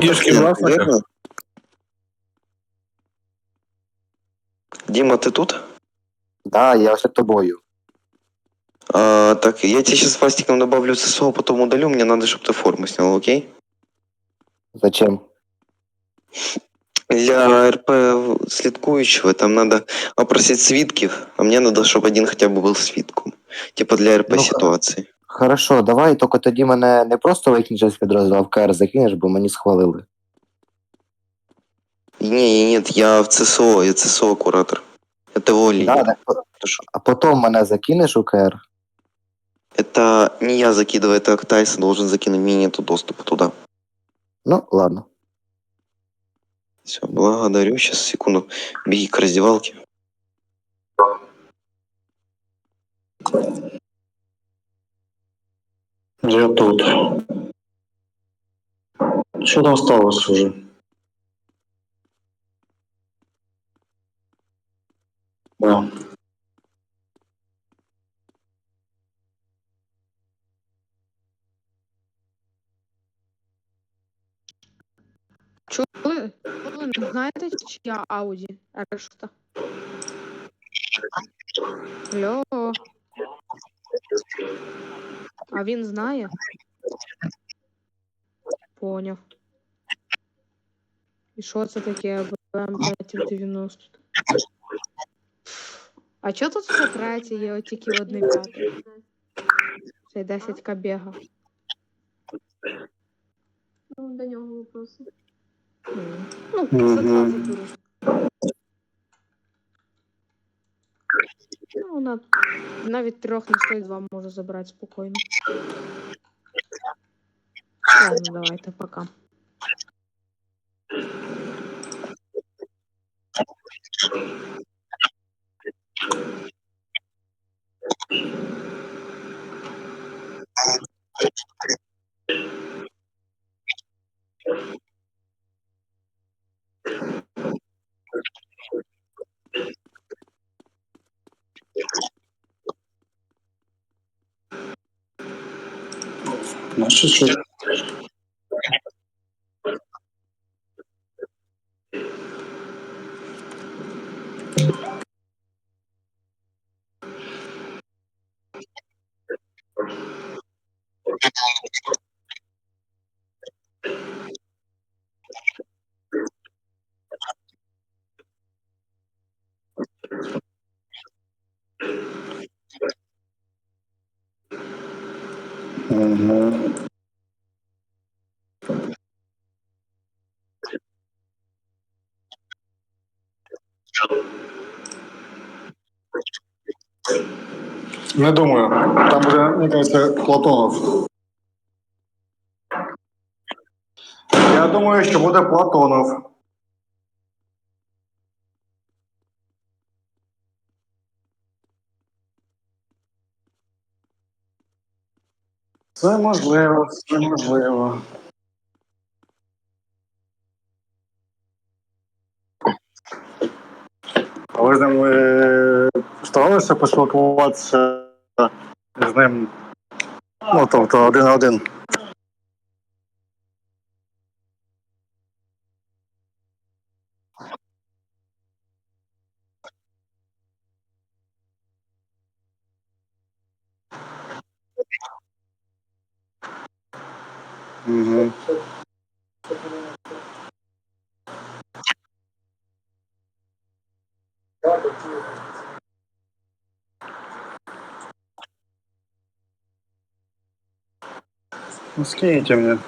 Дешки Нет, власника? верно? Дима, ты тут? Да, я ось тобою. А, так, я тебе сейчас пластиком добавлю ССО, потом удалю. Мне надо, чтобы ты форму снял, окей? Зачем? Для РП слідкуючого там надо опросить свідків, а мне надо, чтобы один хотя бы был свідком. Типа для РП Ну, ситуации. Хорошо, давай, тільки тоді мене не просто викинеш з підрозділу, а в КР закинеш, бо мені схвалили. Не, нет, я в ЦСО, я ЦСО куратор. Это его линия. Да, так, Хорошо. а потім мене закинеш у КР. Это не я закидываю, это Тайсон должен закинуть, мне нету доступа туда. Ну, ладно. Все, благодарю. Сейчас, секунду. Беги к раздевалке. Я тут. Що там сталося вже? Да. Чули? Знаєте, чия Ауді решта? Алло. А він знає? Поняв. І що це таке БМ 590? А чого тут все третє є, от тільки одне п'яте? Це 10 кабега. Ну, до нього вопроси. М. Ну, Мгм. за два вона навіть трьох не стоїть, два можу забрати спокійно. Ладно, давайте, пока. 么是最 Не думаю. Там буде, мені кажется, Платонов. Я думаю, що буде Платонов. Це можливо, це можливо. А ви з ним е, старалися поспілкуватися з ним? Ну, тобто один на один. Угу. Ну, скиньте мне.